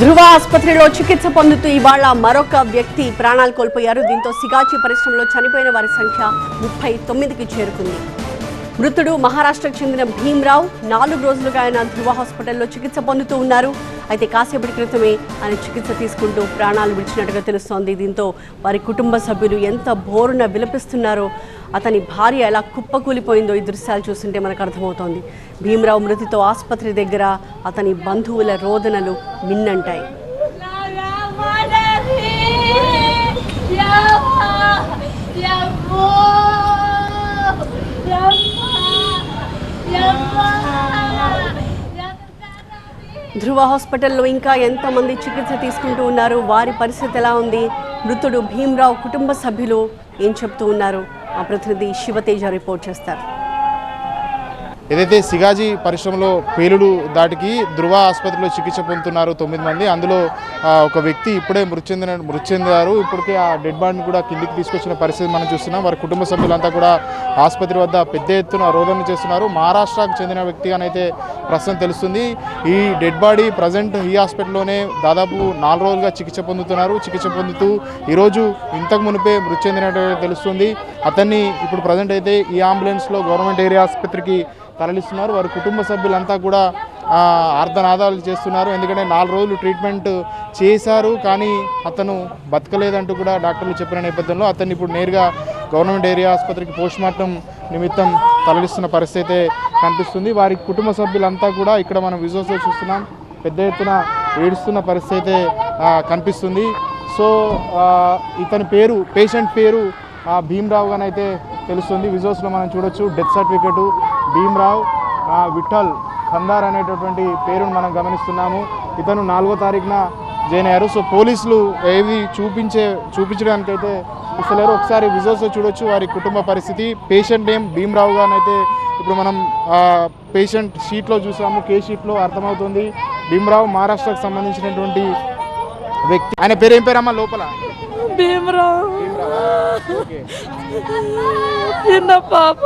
ధృవ ఆసుపత్రిలో చికిత్స పొందుతూ ఇవాళ మరొక వ్యక్తి ప్రాణాలు కోల్పోయారు. దీంతో సిగాచి పరిశ్రమలో చనిపోయిన వారి సంఖ్య ముప్పై తొమ్మిదికి చేరుకుంది. మృతుడు మహారాష్ట్రకు చెందిన భీమ్రావు నాలుగు రోజులుగా ఆయన ధృవ హాస్పిటల్లో చికిత్స పొందుతూ ఉన్నారు. అయితే కాసేపటి క్రితమే ఆయన చికిత్స తీసుకుంటూ ప్రాణాలు విడిచినట్టుగా తెలుస్తోంది. దీంతో వారి కుటుంబ సభ్యులు ఎంత బోరున విలపిస్తున్నారో అతని భార్య ఎలా కుప్పకూలిపోయిందో ఈ దృశ్యాలు చూస్తుంటే మనకు అర్థమవుతోంది. భీమ్రావు మృతితో ఆసుపత్రి దగ్గర అతని బంధువుల రోదనలు మిన్నంటాయి. ధృవ హాస్పిటల్లో ఇంకా ఎంతమంది చికిత్స తీసుకుంటూ ఉన్నారు? వారి పరిస్థితి ఎలా ఉంది? మృతుడు భీమరావు కుటుంబ సభ్యులు ఏం చెప్తూ ఉన్నారు? మా ప్రతినిధి శివతేజ రిపోర్ట్ చేస్తారు. ఏదైతే సిగాజీ పరిశ్రమలో పేలుడు దాటికి ధృవ ఆసుపత్రిలో చికిత్స పొందుతున్నారు తొమ్మిది మంది అందులో ఒక వ్యక్తి ఇప్పుడే మృతి చెందిన మృతి చెందారు. ఇప్పటికే ఆ డెడ్ బాడీని కూడా కిందికి తీసుకొచ్చిన పరిస్థితి మనం చూస్తున్నాం. వారి కుటుంబ సభ్యులంతా కూడా ఆసుపత్రి వద్ద పెద్ద ఎత్తున రోదన చేస్తున్నారు. మహారాష్ట్రకు చెందిన వ్యక్తిగానైతే ప్రస్తుతం తెలుస్తుంది. ఈ డెడ్ బాడీ ప్రజెంట్ ఈ హాస్పిటల్లోనే దాదాపు నాలుగు రోజులుగా చికిత్స పొందుతున్నారు. చికిత్స పొందుతూ ఈరోజు ఇంతకు మునిపే మృతి చెందినట్టు తెలుస్తుంది. అతన్ని ఇప్పుడు ప్రజెంట్ అయితే ఈ అంబులెన్స్లో గవర్నమెంట్ ఏరియా ఆసుపత్రికి తరలిస్తున్నారు. వారి కుటుంబ సభ్యులంతా కూడా అర్ధనాదాలు చేస్తున్నారు. ఎందుకంటే నాలుగు రోజులు ట్రీట్మెంట్ చేశారు. కానీ అతను బతకలేదంటూ కూడా డాక్టర్లు చెప్పిన నేపథ్యంలో అతన్ని ఇప్పుడు నేరుగా గవర్నమెంట్ ఏరియా ఆసుపత్రికి పోస్ట్ మార్టం నిమిత్తం తరలిస్తున్న పరిస్థితి అయితే కనిపిస్తుంది. వారి కుటుంబ సభ్యులంతా కూడా ఇక్కడ మనం విజువల్స్లో చూస్తున్నాం. పెద్ద ఎత్తున ఏడుస్తున్న పరిస్థితి అయితే కనిపిస్తుంది. సో ఇతని పేరు పేషెంట్ పేరు ఆ, భీమ్రావు అని అయితే తెలుస్తుంది. విజువల్స్లో మనం చూడొచ్చు. డెత్ సర్టిఫికెట్ భీమ్రావ్ విఠల్ ఖందార్ అనేటటువంటి పేరును మనం గమనిస్తున్నాము. ఇతను నాలుగో తారీఖున జాయిన్ అయ్యారు. సో పోలీసులు ఏవి చూపించే చూపించడానికైతే ఇస్తలేరు. ఒకసారి విజువల్స్లో చూడొచ్చు వారి కుటుంబ పరిస్థితి. పేషెంట్ నేమ్ భీమ్రావు గాని అయితే ఇప్పుడు మనం పేషెంట్ షీట్లో చూసాము కే షీట్లో అర్థమవుతుంది. భీమ్రావు మహారాష్ట్రకు సంబంధించినటువంటి వ్యక్తి. ఆయన పేరు ఏం పేరమ్మా లోపల? భీమరావు. చిన్న పాప.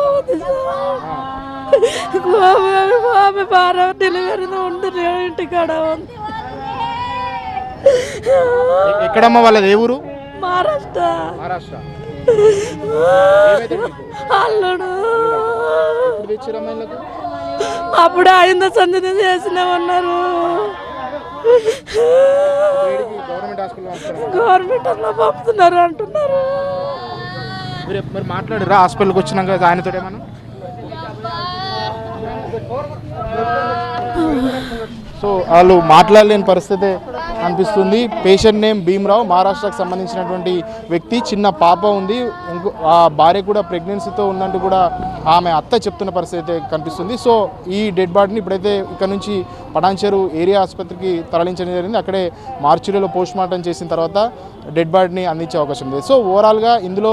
ఆమె భార్య డెలివరీ ఉంటుంది ఇంటికాడ. ఉంది ఎక్కడమ్మా వాళ్ళది? ఏ ఊరు? మహారాష్ట్ర. మహారాష్ట్ర. అల్లుడు? అప్పుడు అయిందో సంజన చేసినామన్నారు. గవర్నమెంట్ పంపుతున్నారు అంటున్నారు. మీరు మరి మాట్లాడిరా హాస్పిటల్కి వచ్చినాక ఆయనతో ఏమన్నా? సో వాళ్ళు మాట్లాడలేని పరిస్థితి అనిపిస్తుంది పేషెంట్ నేమ్ భీమ్రావు. మహారాష్ట్రకు సంబంధించినటువంటి వ్యక్తి చిన్న పాప ఉంది. ఇంకో ఆ భార్య కూడా ప్రెగ్నెన్సీతో ఉందంటూ కూడా ఆమె అత్త చెప్తున్న పరిస్థితి అయితే కనిపిస్తుంది. సో ఈ డెడ్ బాడీని ఇప్పుడైతే ఇక్కడ నుంచి పటాన్చేరు ఏరియా ఆసుపత్రికి తరలించడం జరిగింది. అక్కడే మార్చురీలో పోస్ట్ మార్టం చేసిన తర్వాత డెడ్ బాడీని అందించే అవకాశం ఉంది. సో ఓవరాల్గా ఇందులో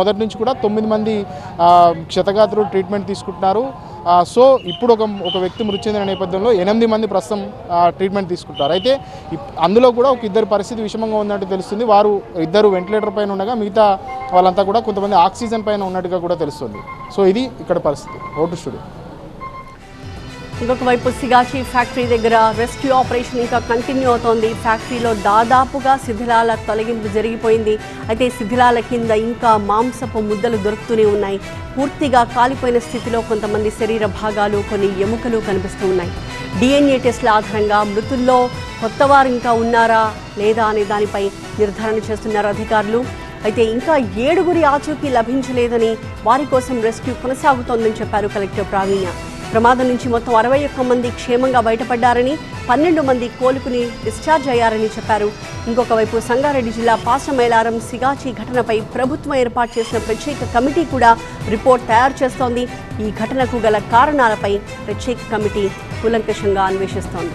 మొదటి నుంచి కూడా తొమ్మిది మంది క్షతగాత్రులు ట్రీట్మెంట్ తీసుకుంటున్నారు. సో ఇప్పుడు ఒక ఒక వ్యక్తి మృతి చెందిన నేపథ్యంలో ఎనిమిది మంది ప్రస్తుతం ట్రీట్మెంట్ తీసుకుంటారు. అయితే ఇప్- అందులో కూడా ఒక ఇద్దరు పరిస్థితి విషమంగా ఉన్నట్టు తెలుస్తుంది. వారు ఇద్దరు వెంటిలేటర్ పైన ఉండగా మిగతా వాళ్ళంతా కూడా కొంతమంది ఆక్సిజన్ పైన ఉన్నట్టుగా కూడా తెలుస్తుంది. సో ఇది ఇక్కడ పరిస్థితి. ఓటు స్టూడియో. ఇంకొక వైపు సిగాచి ఫ్యాక్టరీ దగ్గర రెస్క్యూ ఆపరేషన్ ఇంకా కంటిన్యూ అవుతోంది. ఫ్యాక్టరీలో దాదాపుగా శిథిలాల తొలగింపు జరిగిపోయింది. అయితే శిథిలాల కింద ఇంకా మాంసపు ముద్దలు దొరుకుతూనే ఉన్నాయి. పూర్తిగా కాలిపోయిన స్థితిలో కొంతమంది శరీర భాగాలు కొన్ని ఎముకలు కనిపిస్తూ ఉన్నాయి. డిఎన్ఏ టెస్ట్ల ఆధారంగా మృతుల్లో కొత్తవారు ఇంకా ఉన్నారా లేదా అనే దానిపై నిర్ధారణ చేస్తున్నారు అధికారులు. అయితే ఇంకా ఏడుగురి ఆచూకీ లభించలేదని వారి కోసం రెస్క్యూ కొనసాగుతోందని చెప్పారు కలెక్టర్ ప్రావీణ్య. ప్రమాదం నుంచి మొత్తం అరవై ఒక్క మంది క్షేమంగా బయటపడ్డారని పన్నెండు మంది కోలుకుని డిశ్చార్జ్ అయ్యారని చెప్పారు. ఇంకొక వైపు సంగారెడ్డి జిల్లా పాసమైలారం సిగాచి ఘటనపై ప్రభుత్వం ఏర్పాటు చేసిన ప్రత్యేక కమిటీ కూడా రిపోర్ట్ తయారు చేస్తోంది. ఈ ఘటనకు గల కారణాలపై ప్రత్యేక కమిటీ కూలంకషంగా అన్వేషిస్తోంది.